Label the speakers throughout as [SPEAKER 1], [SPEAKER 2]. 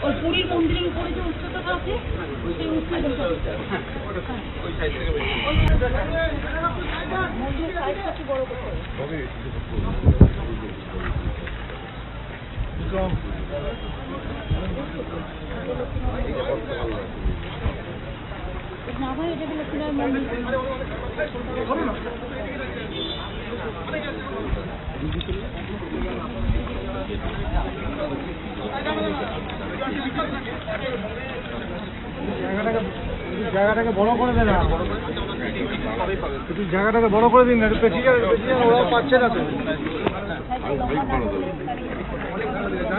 [SPEAKER 1] ওই পুরীর মন্দিরের উপরে যে উচ্চতাটা আছে সেই উচ্চতাটা মন্দিরের সাইজটা কি বড় করতে হবে? না ভাই এটা হলো সিনাই মন্দির
[SPEAKER 2] জায়গাটাকে জায়গাটাকে বড় করে দেন একটু জায়গাটাকে বড় করে দিন না পেছিয়ে ওরাও পাচ্ছে না তো। আমাকে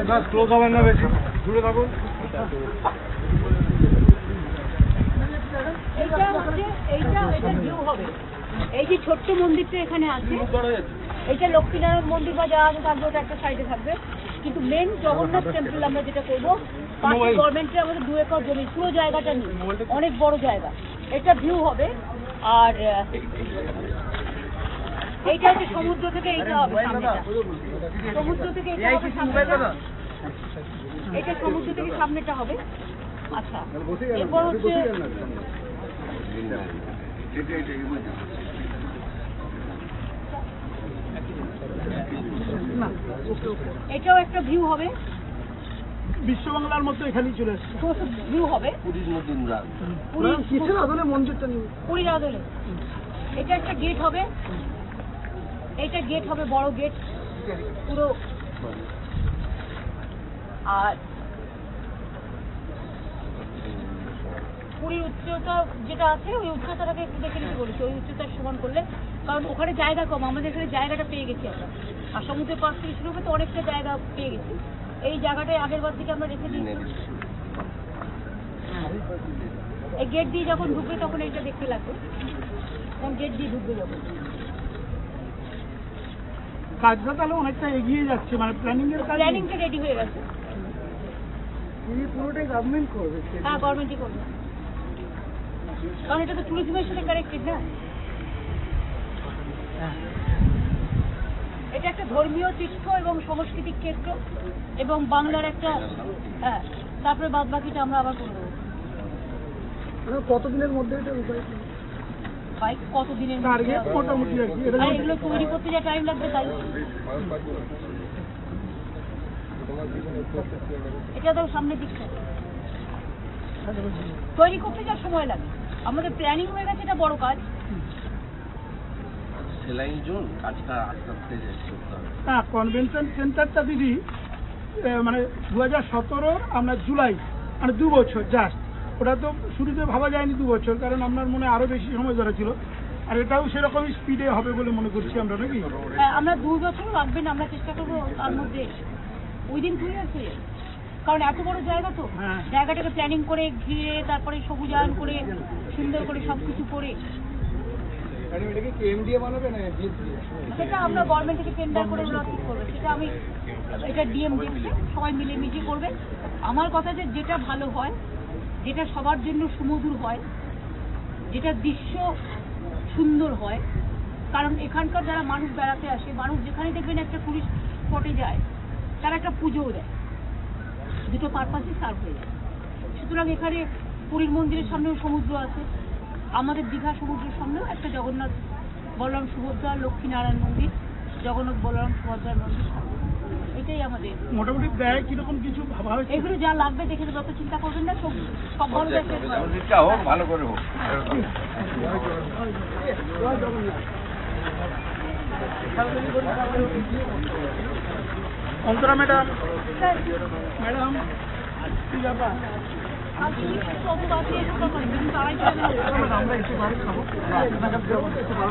[SPEAKER 1] এটা
[SPEAKER 2] ক্লোজ হবেন না বেশি। দূরে থাকুন
[SPEAKER 1] এটা ভিউ হবে। এই যে ছোট্ট মন্দিরটা এখানে আছে এইটা লক্ষ্মীনারায়ণ মন্দির বা যা আছে থাকবে ওটা একটা সাইডে থাকবে। কিন্তু মেন জগন্নাথ টেম্পল আমরা যেটা করব গভর্নমেন্টের আমাদের দু একর জমি পুরো জায়গাটা নেই অনেক বড় জায়গা। এটা ভিউ হবে। আর এইটা হচ্ছে সমুদ্র থেকে এইটা হবে সামনেটা। সমুদ্র থেকে এইটা হবে সামনেটা। এটা সমুদ্র থেকে সামনেটা হবে। আচ্ছা এরপর হচ্ছে এটাও একটা ভিউ হবে।
[SPEAKER 2] বিশ্ববাংলার মতো এখানেই চলে এসছে।
[SPEAKER 1] ভিউ হবে। পুরীর
[SPEAKER 2] কিসের আদলে মন্দিরটা নিয়ে?
[SPEAKER 1] পুরীর আদলে। এটা একটা গেট হবে। এটা গেট হবে, বড় গেট পুরো। আর পুরীর উচ্চতা যেটা আছে, ওই উচ্চতাটাকে একটু দেখে নিতে বলেছি। ওই উচ্চতার সমান করলে, কারণ ওখানে জায়গা কম, আমাদের এখানে জায়গাটা পেয়ে গেছি আমরা। আর সমুদ্রের পাশ থেকে শুরু করে অনেকটা জায়গা পেয়ে গেছি। এই জায়গাটায় আগের বার থেকে আমরা রেখে দিয়েছি। এই গেট দিয়ে যখন ঢুকবে তখন এইটা দেখতে লাগবে। তখন গেট দিয়ে ঢুকবে যখন।
[SPEAKER 2] কাজটা তাহলে অনেকটা এগিয়ে যাচ্ছে মানে প্ল্যানিং এর কাজ
[SPEAKER 1] প্ল্যানিংটা রেডি হয়ে গেছে।
[SPEAKER 2] এই পুরোটাই গভর্নমেন্ট করবে
[SPEAKER 1] হ্যাঁ গভর্নমেন্টই করবে। কারণ এটা তো ট্যুরিজমের সাথে কানেক্টেড না। এটা একটা ধর্মীয় তীর্থ এবং সাংস্কৃতিক ক্ষেত্র এবং বাংলার একটা হ্যাঁ তারপরে বাদ বাকিটা আমরা আবার করে দেবো
[SPEAKER 2] কতদিনের মধ্যে এটা উপায়
[SPEAKER 1] বাইক কতদিনের মধ্যে
[SPEAKER 2] টার্গেট মোটামুটি আর কি
[SPEAKER 1] আর এগুলো তৈরি করতে যা টাইম লাগবে তাই। এটা তো সামনের দিকটা তৈরি করতে যা সময় লাগে। আমাদের প্ল্যানিং হয়ে গেছে এটা বড় কাজ।
[SPEAKER 3] সেলাই জোন কাজটা আস্তে আস্তে করতে হবে।
[SPEAKER 2] হ্যাঁ কনভেনশন সেন্টারটা দিদি মানে দু হাজার সতেরোর আমরা জুলাই মানে দু বছর জাস্ট ওটা তো শুরুতে ভাবা যায়নি দু বছর কারণ আপনার মনে আরও বেশি সময় ধরা ছিল। আর এটাও সেরকমই স্পিডে হবে বলে মনে করছি আমরা নাকি?
[SPEAKER 1] হ্যাঁ, আমরা দুই বছর লাগবে না আমরা চেষ্টা করব তার মধ্যে উইদিন টু ইয়ার্স কারণ এত বড় জায়গা তো।
[SPEAKER 2] হ্যাঁ।
[SPEAKER 1] জায়গাটাকে প্ল্যানিং করে ঘিরে তারপরে সবুজায়ন করে সুন্দর করে সবকিছু করে। সেটা আমরা গভর্নমেন্ট থেকে টেন্ডার করে ওরা ঠিক করবে। সেটা আমি এটা ডিএম দেখছে সবাই মিলে মিশে করবে। আমার কথা যে যেটা ভালো হয় যেটা সবার জন্য সুমধুর হয়, যেটা দৃশ্য সুন্দর হয়, কারণ এখানকার যারা মানুষ বেড়াতে আসে, মানুষ যেখানে দেখবেন একটা টুরিস্ট স্পটে যায়, তারা একটা পুজোও দেয়। দুটো পারপাসই সার্ভ হয়ে যায়। সুতরাং এখানে পুরীর মন্দিরের সামনেও সমুদ্র আছে, আমাদের দীঘা সমুদ্রের সামনেও একটা জগন্নাথ বলরাম সুভদ্রা লক্ষ্মীনারায়ণ মন্দির, জগন্নাথ বলরাম সুভদ্রার মন্দির এটাই আমাদের।
[SPEAKER 2] মোটামুটি ব্যয় কীরকম কিছু ভাবা হয়েছে?
[SPEAKER 1] এগুলো যা লাগবে দেখে যত চিন্তা করবেন না সব সব
[SPEAKER 3] হোক ভালো করে হোক।
[SPEAKER 1] অন্তরা ম্যাডাম। ম্যাডাম কি ব্যাপার। আমরা